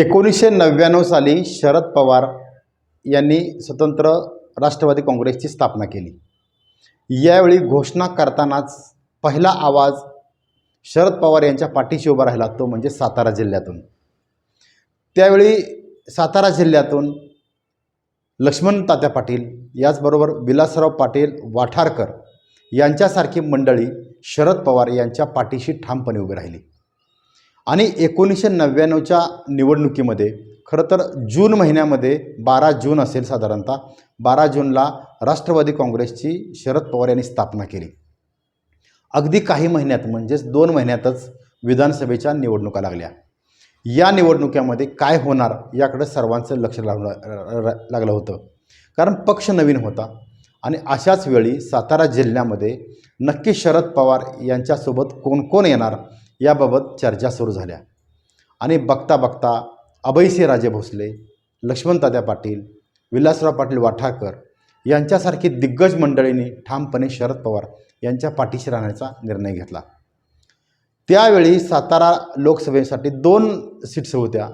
एकोणीसशे नव्याण्णव साली शरद पवार यांनी स्वतंत्र राष्ट्रवादी काँग्रेसची स्थापना केली. यावेळी घोषणा करतानाच पहिला आवाज शरद पवार यांच्या पाठीशी उभा राहिला तो म्हणजे सातारा जिल्ह्यातून. त्यावेळी सातारा जिल्ह्यातून लक्ष्मण तात्या पाटील याचबरोबर विलासराव पाटील वाठारकर यांच्यासारखी मंडळी शरद पवार यांच्या पाठीशी ठामपणे उभी राहिली. आणि एकोणीसशे नव्याण्णवच्या निवडणुकीमध्ये खरं तर जून महिन्यामध्ये बारा जून असेल साधारणतः बारा जूनला राष्ट्रवादी काँग्रेसची शरद पवार यांनी स्थापना केली. अगदी काही महिन्यात म्हणजेच दोन महिन्यातच विधानसभेच्या निवडणुका लागल्या. या निवडणुकीमध्ये काय होणार याकडं सर्वांचं लक्ष लागलं लागलं होतं. कारण पक्ष नवीन होता आणि अशाच वेळी सातारा जिल्ह्यामध्ये नक्की शरद पवार यांच्यासोबत कोण कोण येणार याबाबत चर्चा सुरू झाल्या. आणि बघता बघता अभयसिंह राजे भोसले लक्ष्मणतात्या पाटील विलासराव पाटील वाठाकर यांच्यासारखी दिग्गज मंडळींनी ठामपणे शरद पवार यांच्या पाठीशी राहण्याचा निर्णय घेतला. त्यावेळी सातारा लोकसभेसाठी दोन सीट्स होत्या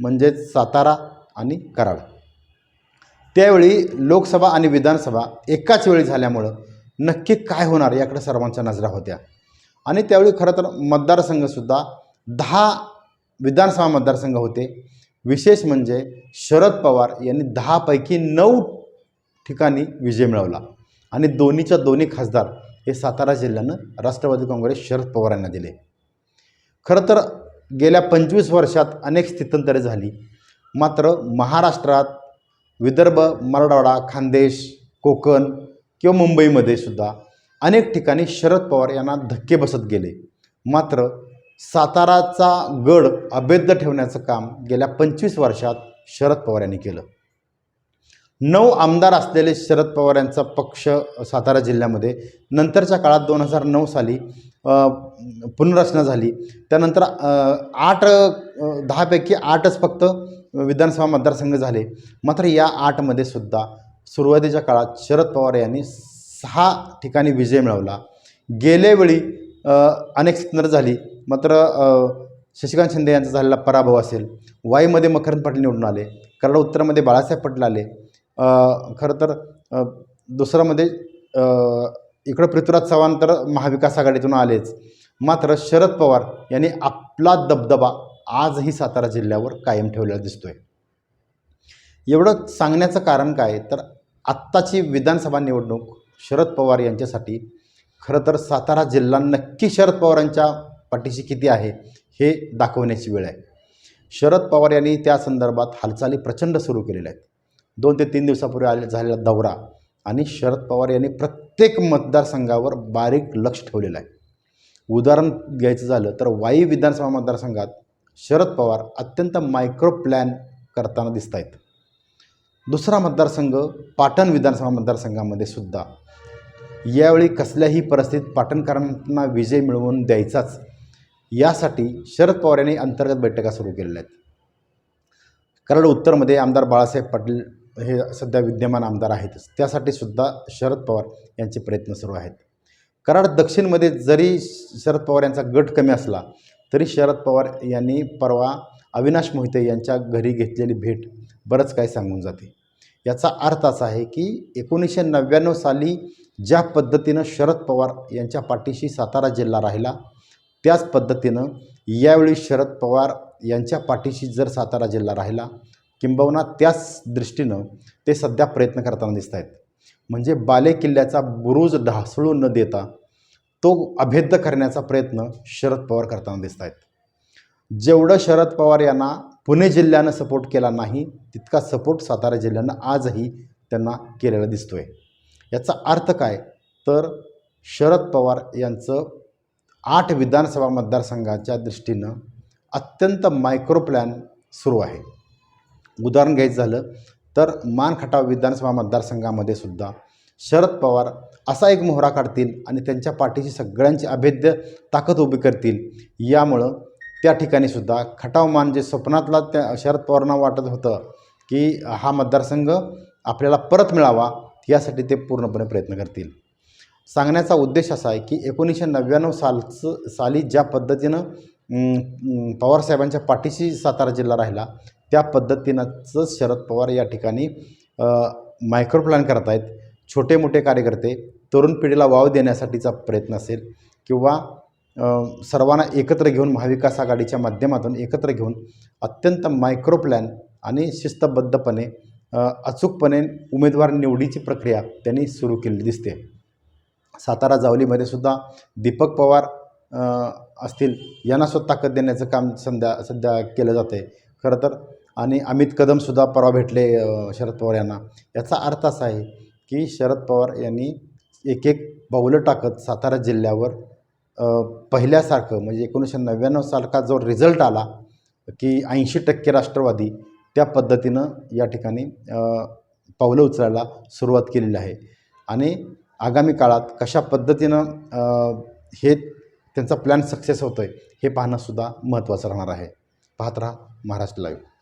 म्हणजेच सातारा आणि कराड. त्यावेळी लोकसभा आणि विधानसभा एकाच वेळी झाल्यामुळं नक्की काय होणार याकडे सर्वांच्या नजरा होत्या. आणि त्यावेळी खरं तर मतदारसंघसुद्धा दहा विधानसभा मतदारसंघ होते. विशेष म्हणजे शरद पवार यांनी दहापैकी नऊ ठिकाणी विजय मिळवला. आणि दोन्हीच्या दोन्ही खासदार हे सातारा जिल्ह्यानं राष्ट्रवादी काँग्रेस शरद पवार यांना दिले. खरं तर गेल्या पंचवीस वर्षात अनेक स्थित्यंतरे झाली. मात्र महाराष्ट्रात विदर्भ मराठवाडा खानदेश कोकण किंवा मुंबईमध्ये सुद्धा अनेक ठिकाणी शरद पवार यांना धक्के बसत गेले. मात्र साताराचा गड अभेद्य ठेवण्याचं काम गेल्या पंचवीस वर्षात शरद पवार यांनी केलं. नऊ आमदार असलेले शरद पवार यांचा पक्ष सातारा जिल्ह्यामध्ये नंतरच्या काळात दोन हजार नऊ साली पुनर्रचना झाली. त्यानंतर आठ दहापैकी आठच फक्त विधानसभा मतदारसंघ झाले. मात्र या आठमध्ये सुद्धा सुरुवातीच्या काळात शरद पवार यांनी सहा ठिकाणी विजय मिळवला. गेल्यावेळी अनेक स्थिती झाली. मात्र शशिकांत शिंदे यांचा झालेला पराभव असेल वाईमध्ये मकरंद पाटील निवडून आले कराड उत्तरमध्ये बाळासाहेब पाटील आले खरं तर दुसरामध्ये इकडं पृथ्वीराज चव्हाण तर महाविकास आघाडीतून आलेच. मात्र शरद पवार यांनी आपला दबदबा आजही सातारा जिल्ह्यावर कायम ठेवलेला दिसतोय. एवढं सांगण्याचं कारण काय? तर आत्ताची विधानसभा निवडणूक शरद पवार यांच्यासाठी. खरं तर सातारा जिल्हा नक्की शरद पवारांच्या पाठीशी किती आहे हे दाखवण्याची वेळ आहे. शरद पवार यांनी त्या संदर्भात हालचाली प्रचंड सुरू केलेल्या आहेत. दोन ते तीन दिवसापूर्वी आले झालेला दौरा आणि शरद पवार यांनी प्रत्येक मतदारसंघावर बारीक लक्ष ठेवलेलं आहे. उदाहरण घ्यायचं झालं तर वाई विधानसभा मतदारसंघात शरद पवार अत्यंत मायक्रो प्लॅन करताना दिसत आहेत दुसरा मतदारसंघ पाटण विधानसभा मतदारसंघामध्ये सुद्धा. यावेळी कसल्याही परिस्थितीत पाटणकरांना विजय मिळवून द्यायचाच. यासाठी शरद पवार यांनी अंतर्गत बैठका सुरू केलेल्या आहेत. कराड उत्तरमध्ये आमदार बाळासाहेब पाटील हे सध्या विद्यमान आमदार आहेतच. त्यासाठी सुद्धा शरद पवार यांचे प्रयत्न सुरू आहेत. कराड दक्षिणमध्ये जरी शरद पवार यांचा गट कमी असला तरी शरद पवार यांनी परवा अविनाश मोहिते यांच्या घरी घेतलेली भेट बरंच काही सांगून जाते. याचा अर्थ असा आहे की एकोणीसशे नव्याण्णव साली ज्या पद्धतीनं शरद पवार यांच्या पाठीशी सातारा जिल्हा राहिला त्याच पद्धतीनं यावेळी शरद पवार यांच्या पाठीशी जर सातारा जिल्हा राहिला किंबहुना त्याच दृष्टीनं ते सध्या प्रयत्न करताना दिसत आहेत. म्हणजे बाले किल्ल्याचा बुरुज ढासळू न देता तो अभेद्य करण्याचा प्रयत्न शरद पवार करताना दिसत आहेत. जेवढं शरद पवार यांना पुणे जिल्ह्यानं सपोर्ट केला नाही तितका सपोर्ट सातारा जिल्ह्यानं आजही त्यांना केलेला दिसतो आहे याचा अर्थ काय? तर शरद पवार यांचं आठ विधानसभा मतदारसंघाच्या दृष्टीनं अत्यंत मायक्रो प्लॅन सुरू आहे. उदाहरण घ्यायचं झालं तर मान खटाव विधानसभा मतदारसंघामध्ये सुद्धा शरद पवार असा एक मोहरा काढतील आणि त्यांच्या पाठीशी सगळ्यांची अभेद्य ताकद उभी करतील. यामुळं त्या ठिकाणी सुद्धा खटाव मान जे स्वप्नातला त्या शरद पवारांना वाटत होतं की हा मतदारसंघ आपल्याला परत मिळावा यासाठी ते पूर्णपणे प्रयत्न करतील. सांगण्याचा उद्देश असा आहे की एकोणीसशे नव्याण्णव सालचं साली ज्या पद्धतीनं पवारसाहेबांच्या पाठीशी सातारा जिल्हा राहिला त्या पद्धतीनंच शरद पवार या ठिकाणी मायक्रो प्लॅन करत आहेत छोटे मोठे कार्यकर्ते तरुण पिढीला वाव देण्यासाठीचा प्रयत्न असेल किंवा सर्वांना एकत्र घेऊन महाविकास आघाडीच्या माध्यमातून एकत्र घेऊन अत्यंत मायक्रो प्लॅन आणि शिस्तबद्धपणे अचूकपणे उमेदवार निवडीची प्रक्रिया त्यांनी सुरू केली दिसते. सातारा जावलीमध्ये सुद्धा दीपक पवार असतील यांना सुद्धा ताकद देण्याचं काम सध्या सध्या केलं जातं आहे खरं तर आणि अमित कदमसुद्धा परवा भेटले शरद पवार यांना. याचा अर्थ असा आहे की शरद पवार यांनी एक एक बाहुलं टाकत सातारा जिल्ह्यावर पहिल्यासारखं म्हणजे एकोणीसशे नव्याण्णव सारखा जो रिझल्ट आला की ऐंशी टक्के राष्ट्रवादी त्या पद्धतीनं या ठिकाणी पावलं उचलायला सुरुवात केलेली आहे. आणि आगामी काळात कशा पद्धतीनं हे त्यांचा प्लॅन सक्सेस होतो आहे हे पाहणंसुद्धा महत्त्वाचं राहणार आहे. पाहत राहा महाराष्ट्र लाईव्ह